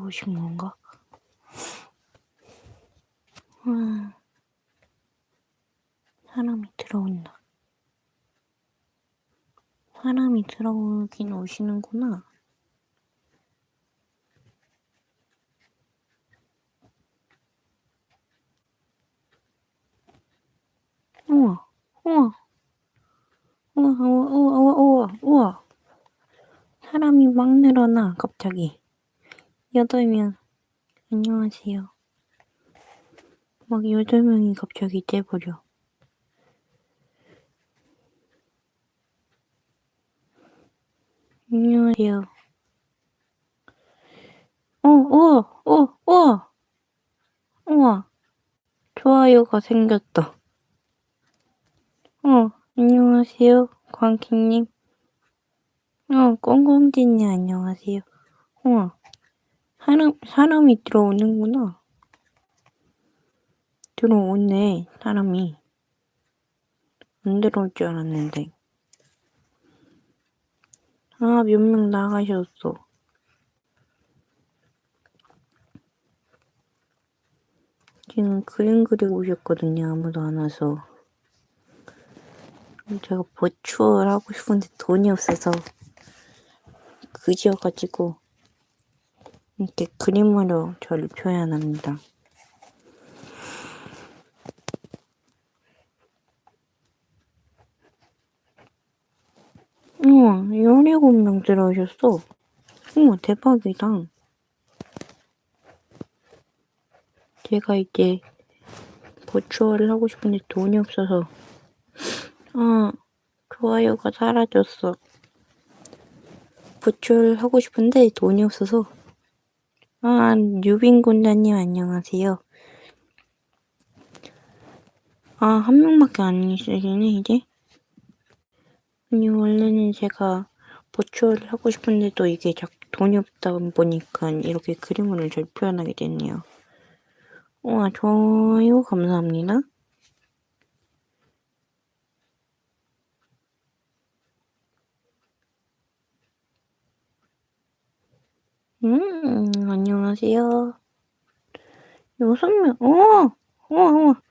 들어오신 건가? 아, 사람이 들어온다. 사람이 들어오긴 오시는구나. 우와, 우와, 우와, 우와, 우와, 우와, 우와. 사람이 막 늘어나, 갑자기. 여덟 명. 안녕하세요. 막 여덟 명이 갑자기 떼버려. 안녕하세요. 어, 우와, 어, 우와. 우와. 좋아요가 생겼다. 어, 안녕하세요. 광키님. 어, 꽁꽁지님 안녕하세요. 우와. 사람, 사람이 들어오는구나. 들어오네, 사람이. 안 들어올 줄 알았는데. 아, 몇 명 나가셨어. 지금 그림 그리고 오셨거든요. 아무도 안 와서. 제가 버추얼 하고 싶은데 돈이 없어서 그지여가지고 이렇게 그림으로 저를 표현합니다. 우와, 17명 들어오셨어. 우와, 대박이다. 제가 이제 버추얼을 하고 싶은데 돈이 없어서 아, 좋아요가 사라졌어. 버추얼 하고 싶은데 돈이 없어서 아, 뉴빈 군자님 안녕하세요. 아, 한 명밖에 안 있으시네, 이제. 아니, 원래는 제가 버추얼을 하고 싶은데도 이게 자꾸 돈이 없다 보니까 이렇게 그림으로 잘 표현하게 됐네요. 우와, 좋아요. 감사합니다. 음, 안녕하세요. 여섯 명, 우와, 우와, 우와,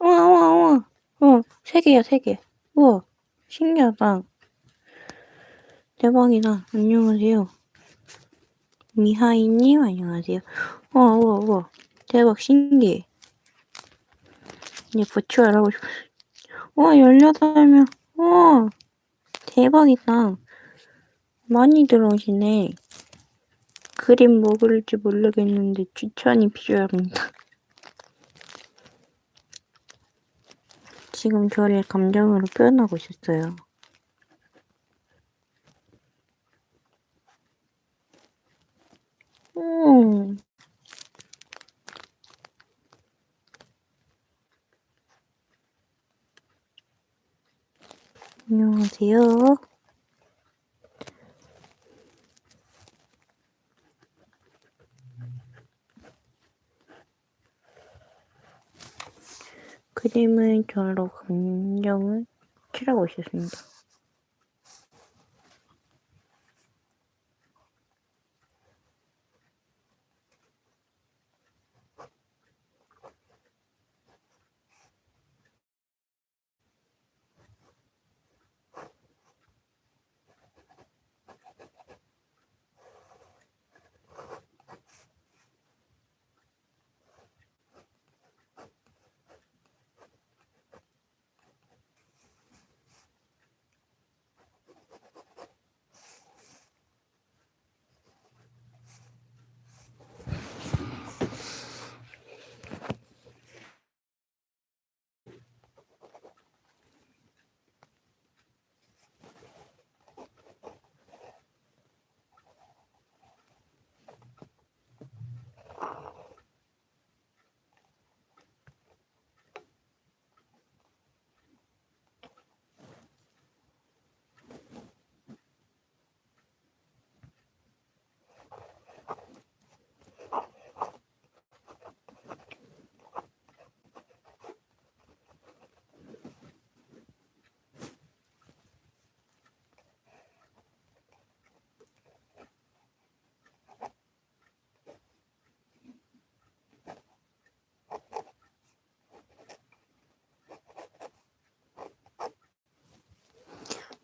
우와, 우와, 우와, 우와, 세 개야, 세 개. 우와, 신기하다. 대박이다. 안녕하세요. 미하이님, 안녕하세요. 우와, 우와, 우와. 대박, 신기해. 이제 버추얼 하고 싶어. 우와, 18명. 우와, 대박이다. 많이 들어오시네. 그림 뭐 그릴지 모르겠는데 추천이 필요합니다. 지금 저를 감정으로 표현하고 있었어요. 음. 안녕하세요. 그림을 저로 감정을 칠하고 있었습니다.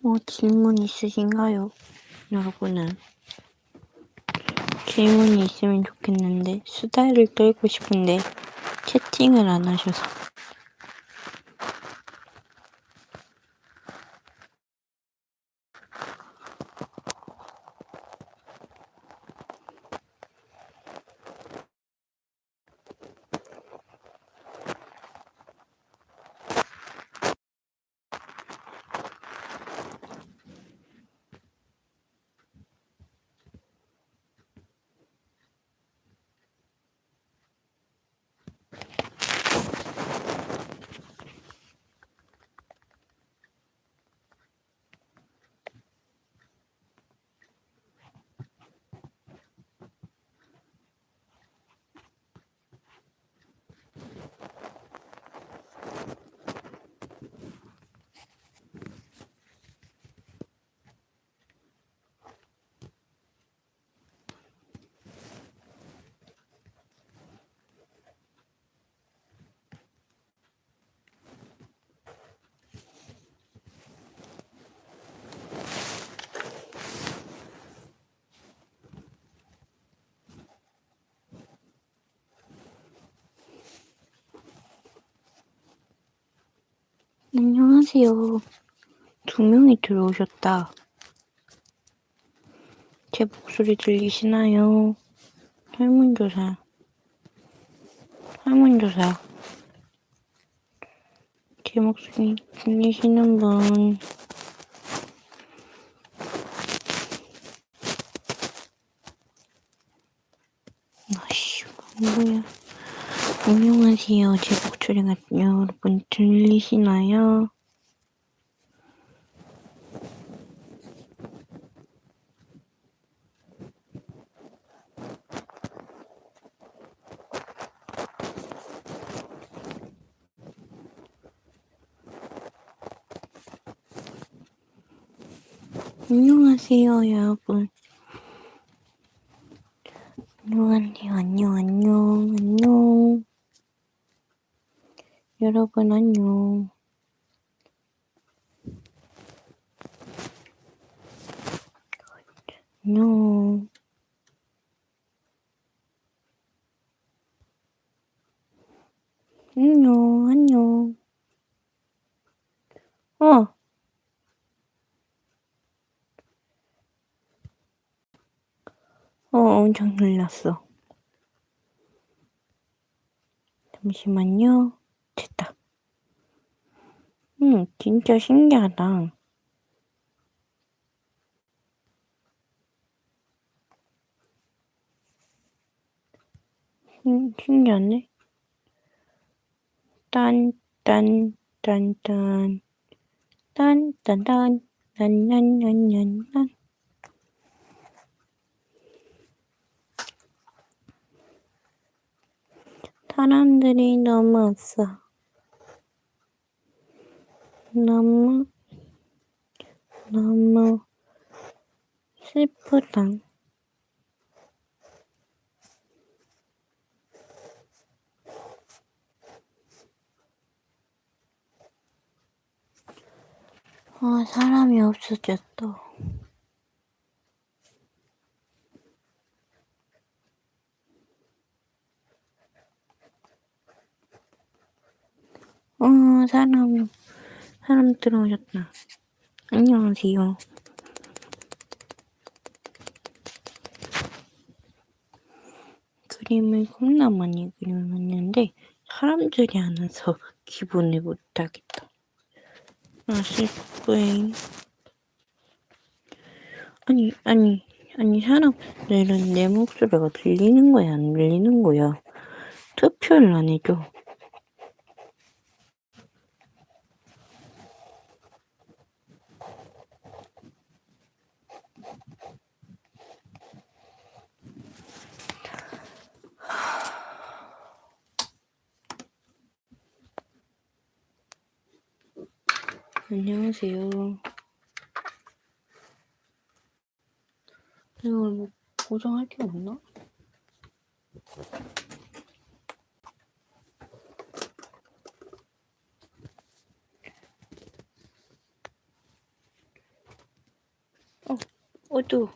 뭐 질문 있으신가요? 여러분은 질문이 있으면 좋겠는데 수다를 떨고 싶은데 채팅을 안 하셔서 안녕하세요. 두 명이 들어오셨다. 제 목소리 들리시나요? 설문조사. 설문조사. 제 목소리 들리시는 분. 아씨, 뭐야. 안녕하세요. 제 목소리가 여러분 들리시나요? 안녕하세요, 여러분. 안녕하세요. 안녕, 안녕, 안녕. 여러분, 안녕. 안녕. 안녕, 안녕. 어. 어, 엄청 놀랐어. 잠시만요. 됐다. 응, 진짜 신기하다. 신, 신기하네. 딴, 딴, 딴, 딴. 딴, 딴, 딴. 난, 난, 난, 난, 난. 사람들이 너무 없어. 너무, 너무 슬프다. 아, 사람이 없어졌어. 어, 사람, 사람 들어오셨다. 안녕하세요. 그림을 겁나 많이 그려놨는데, 사람들이 안 와서 기분을 못하겠다. 아, 슬프잉. 아니, 아니, 아니, 사람들은 내 목소리가 들리는 거야, 안 들리는 거야? 투표를 안 해줘. 안녕하세요. 이걸 뭐 고정할 게 없나? 어두.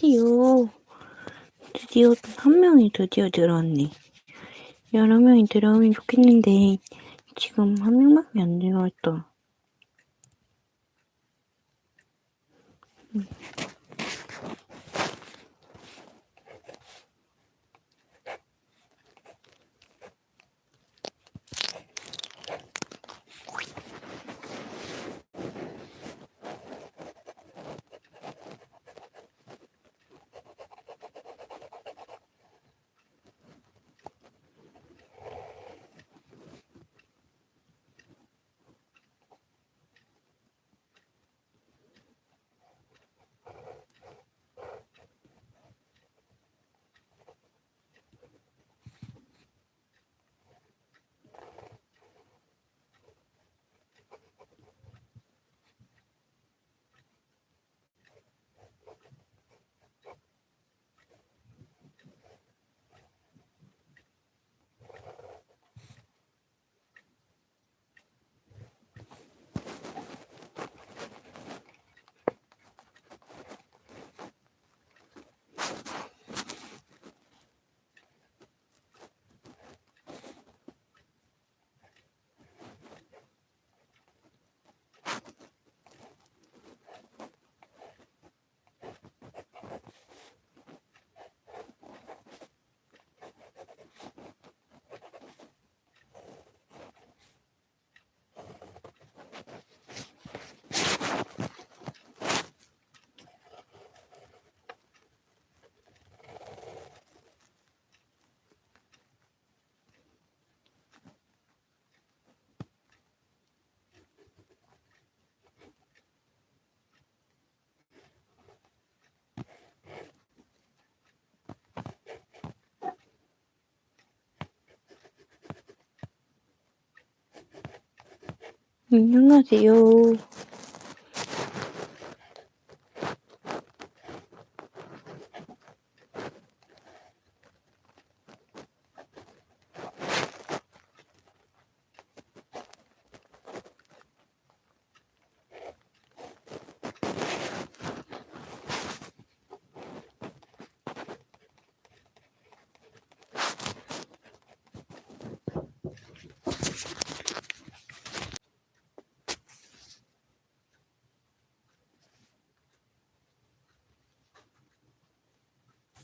안녕하세요. 드디어 한 명이 드디어 들어왔네. 여러 명이 들어오면 좋겠는데, 지금 한 명밖에 안 들어왔다. 안녕하세요.